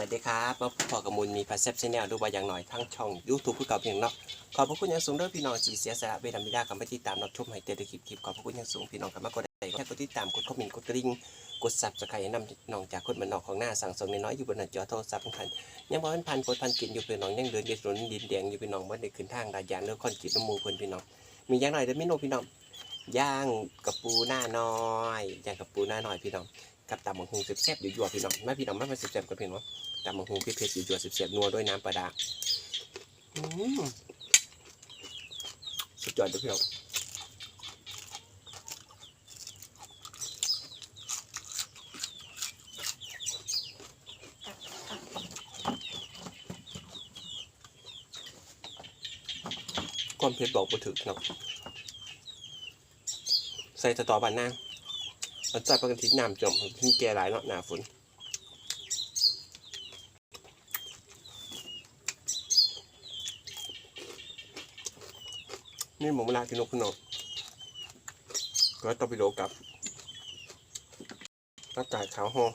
วัสดีครับมาพอกับมูลมีพัซเซปชแนลดูว่าอย่างหน่อยทั้งช่องยูทูบผู้เก่าเพียงเนาะขอบพระคุณอย่างสูงเด้อพี่น้องจีเสียสละเวลามิดากับมาติดตามรับชมให้เตะคลิปคลิปขอบพระคุณอย่างสูงพี่น้องกับมากดไลค์แค่กดติดตามกดคอมเมนต์กดกริ่งกดซับสไครต์นำน้องจากคนมันนอกของหน้าสั่งสมน้อยอยู่บนหน้าจอโทรศัพท์ของท่านยังบ่เป็นพันกดพันกินอยู่พี่น้องยังเดินอยู่ถนนดินแดงอยู่พี่น้องบ่ได้ขึ้นทางลาดยางเลือคอนกรีตน้ำมูเพิ่นพี่น้องมีอย่างหน่อยเด้อมิโนพี่น้องย่างกับปูหน้าน้อยย่างกับปูหน้าน้อยพี่น้อง กับตำบักหุ่งแซ่บๆอยู่ยัวพี่น้องมาพี่น้องมามาแซ่บๆกับพี่น้องตำบักหุ่งเผ็ดๆอยู่ยัวเสียบๆนัวด้วยน้ำปลาดาสุดยอดเลยพี่น้องความเผ็ดบอกบ่ถึกเนาะใส่สตอบันนาง แล้วจัดปกติน้ำจมที่แก่หลายเนาะหนาฝนนี่หมูมะลากินนกพนกก็ต้องไปโดกับอากาศขาวหอ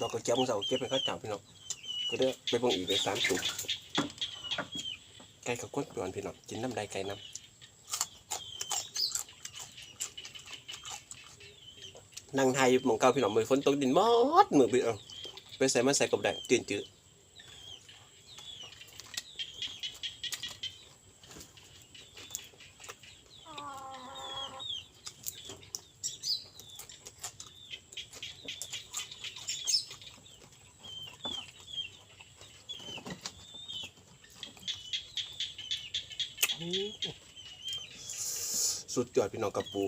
ดอกกระเจี๊ยบมึงเสาเก็บเป็นข้าวเจ้าพี่น้องก็ได้ไปบังอีกเลยสามตุ่มไก่กับก้นปวนพี่น้องกินน้ำใดไก่น้ำ นั่งไทยมองเก่าพี่น้องมือฝนตกดินมอดมือพี่เออไปใส่มาใส่กบได้จืดจืดสุดยอดพี่น้องกระปู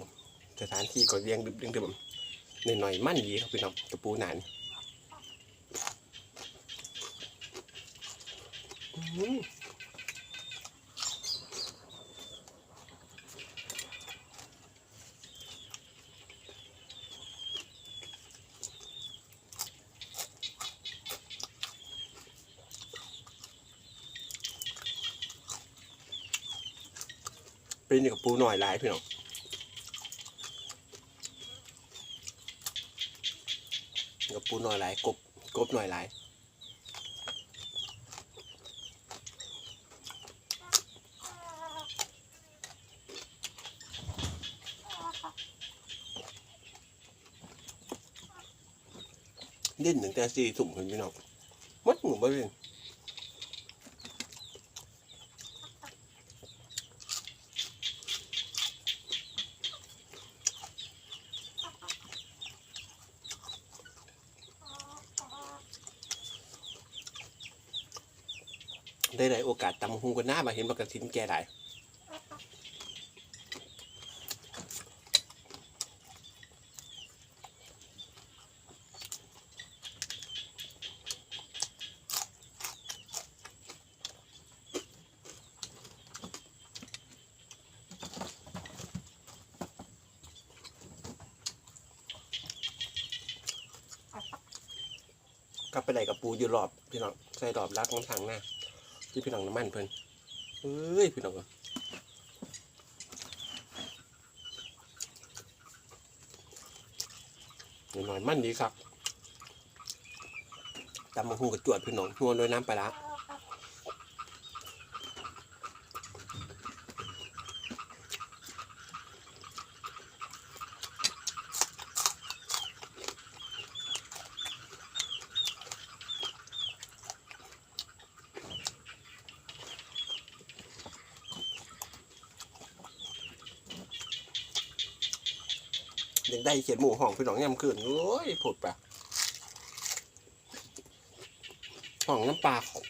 สถานที่ก็เลี้ยงดึบดึงดึม หน่อยๆมั่นดีครับพี่น้องกระปูหนานอื้อเป็นนี่กระปูหน่อยหลายพี่น้องกระ ปูหน่อยหลายกบกบหน่อยหลายเล่นถึงแต่สี่สุ่มเห็นพี่น้องมัดหมูบ่เล่น ได้ได้โอกาสตำหุง กันหน้ามาเห็นปกระถินแกได้กลับไปไหนกับปูอยู่รอบพี่น้องใส่รอบรักของทางหน้า ที่พี่น้องน้ำมันเพิ่นเอ้ยพี่น้องหน่อยมันดีครับตำมะฮูกับจวดพี่น้องนวลด้วยน้ำปลา ยังได้เขียนหมูห้องพี่น้องยำคืนโอ้ยผดปะห้องน้ำปลาของ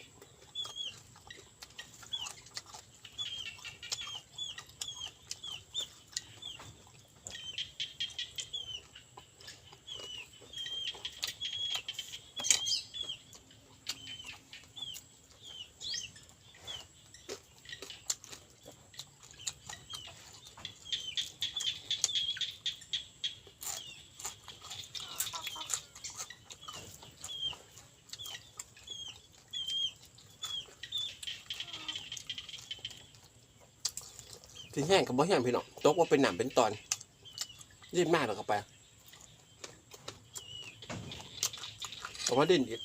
ที่แห้งกับบ่แห้งพี่น้องตกว่าเป็นหนามเป็นตอนรีบมากหรอกเข้าไปผมว่าเด่นอีก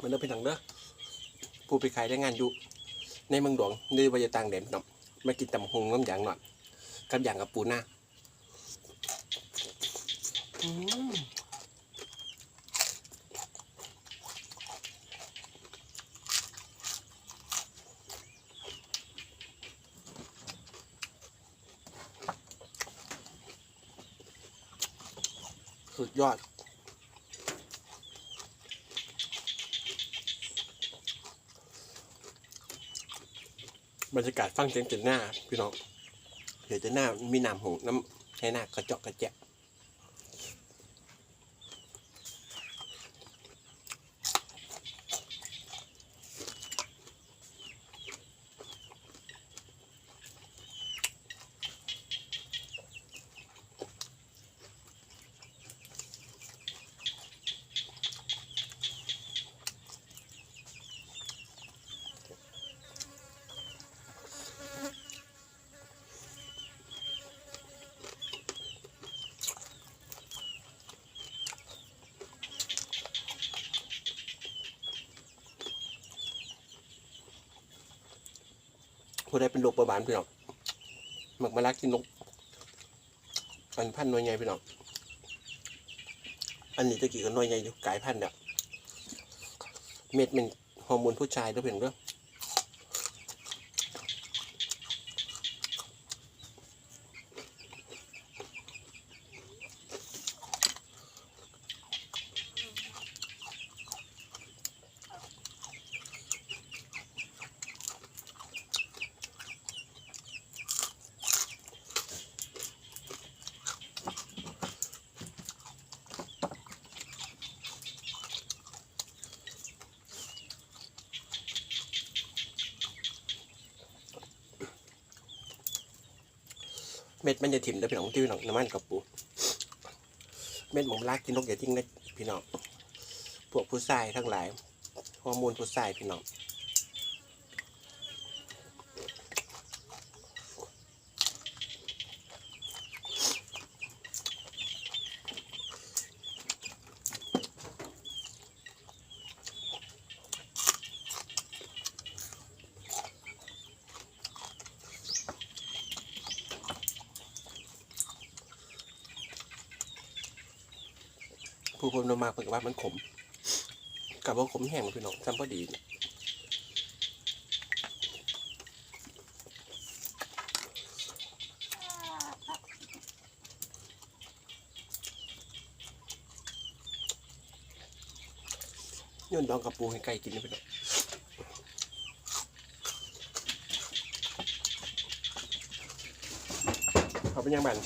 มันเริ่มเป็นทางเด้อผู้ไปขายได้งานอยู่ ในเมืองหลวงในวัยต่างแดนพี่น้อมากินตำหงน้ำยางหน่อยกับอย่างกับปูหน้าสุดยอด บรรยากาศฟังเสียงเจนหน้าพี่น้องเดี๋ยวเจนหน้ามีน้ำหงน้ำให้หน้ากระจกกระแจะ ผู้ใดเป็นโรคเบาหวานพี่น้องหมักมะลักกินนก อันพันน้อยใหญ่พี่น้องอันนี้ตะกี้ก็น้อยใหญ่อยู่กลายพันธุ์เนี่ยเม็ดมันฮอร์โมนผู้ชายด้วยเพียงเด้อ ม็ดมันจะถิ่มได้พี่น้องที่พี่น้องน้ำมันกับปูเม็ดหมอมลากกินนกอย่าทิ้งนะพี่น้องพวกผู้ชายทั้งหลายฮอร์โมนผู้ชายพี่น้อง ผู้คนมาเพิ่นก็ว่ามันขมกับว่าขมแห้งพี่น้องจำพอดีย้อนดองกับปูให้ไก่กินนะพี่น้องเขาเป็นยังบัน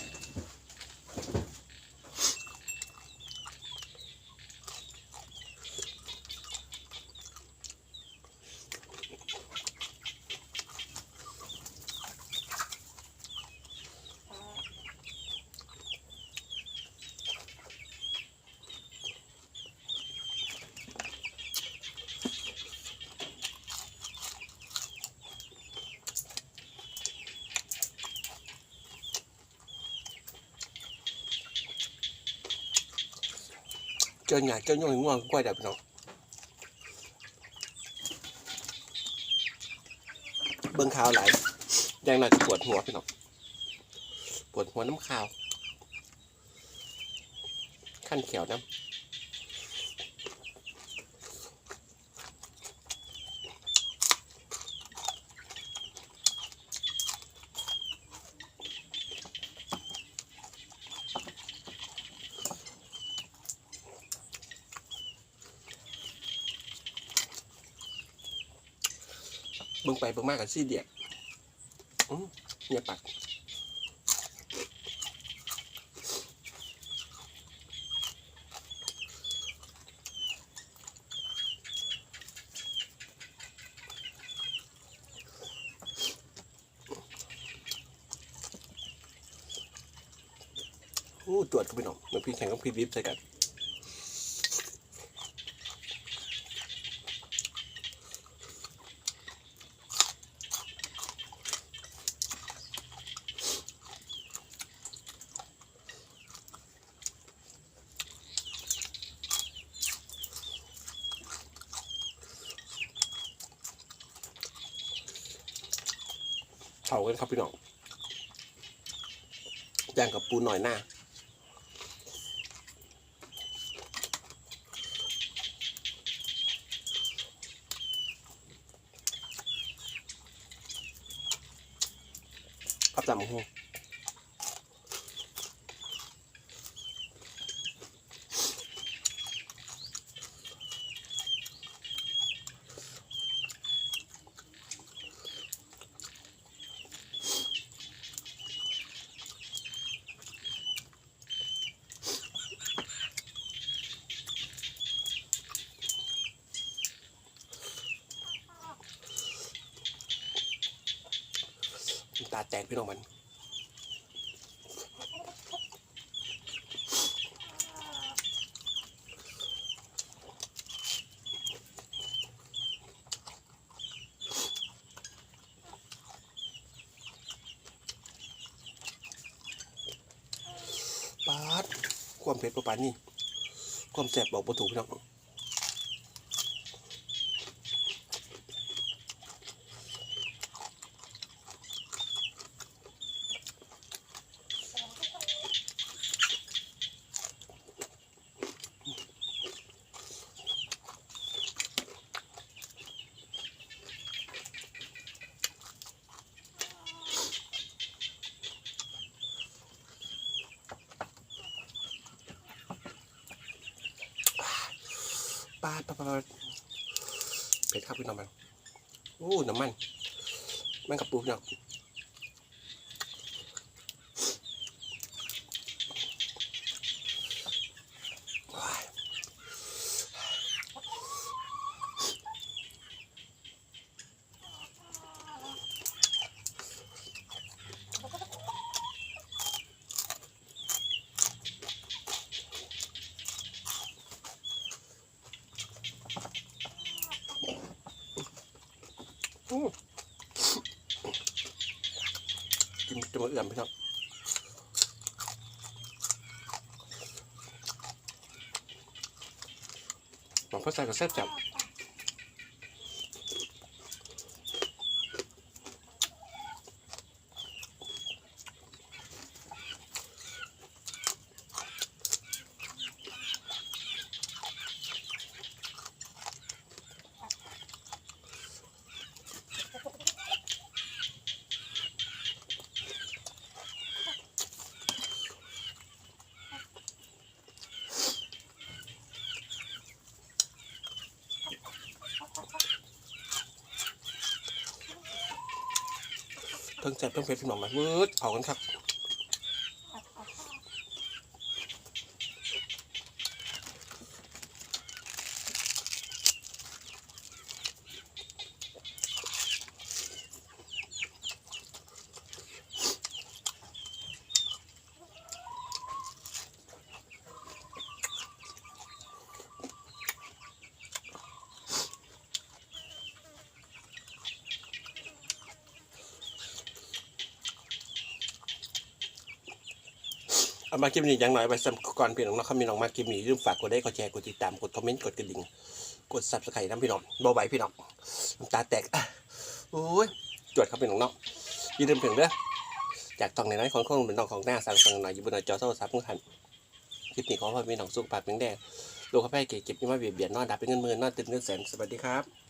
เจอหยาเจอหน่อยง่วงกล้วยดับน้องเบิ้งข่าวไหลยังหน่อยปวดหัวพี่น้องปวดหัวน้ำข่าว ขั้นเขียวน้ำ งไปเบิ่งมากกับซี่เดียดเนี่ยปักออู้ตรวจก็พี่น้องมือนพี่แข่งกับพี่วิบใส่กัน เผากันครับพี่น้องย่างกับปูหน่อยหน้าครับจำหู ตาแตกพี่น้องมันปาดความเผ็ดประปานนี่ความแสบบอกประถูกพี่น้องาดปาดปาดเผ็ดครับพี่น้องมันโอ้น้ำมัน มันกับปูพี่น้อง กินจะมาเอื่อมพี่น้องหวังพ่อใส่กับแซ่บจับ เพิ่งแซ่บเพิ่งเผ็ดพี่น้องมาวืดเผากันครับ เอามาคลิปนี้อย่างหน่อยไปสำก่อนพี่น้องเนาะครับพี่น้องมาคลิปนี้อย่าลืมฝากกดไลค์กดแชร์กดติดตามกดคอมเมนต์กดกระดิ่งกดซับสไครต์น้ำพี่น้องเบาไหวพี่น้องน้ำตาแตกอะโอ้ยจวดครับพี่น้องเนาะอย่าลืมถึงเด้อจากตองในนั้นของข้องเป็นตองของหน้าสั่งสั่งหน่อยอยู่บนหน้าจอโทรศัพท์ของท่านคลิปนี้ขอให้พี่น้องสุขภาพแข็งแรงโรคภัยเก็บเก็บไม่มาเบียดเบียนนอนดับเป็นเงินหมื่นนอนตื่นเงินแสนสวัสดีครับ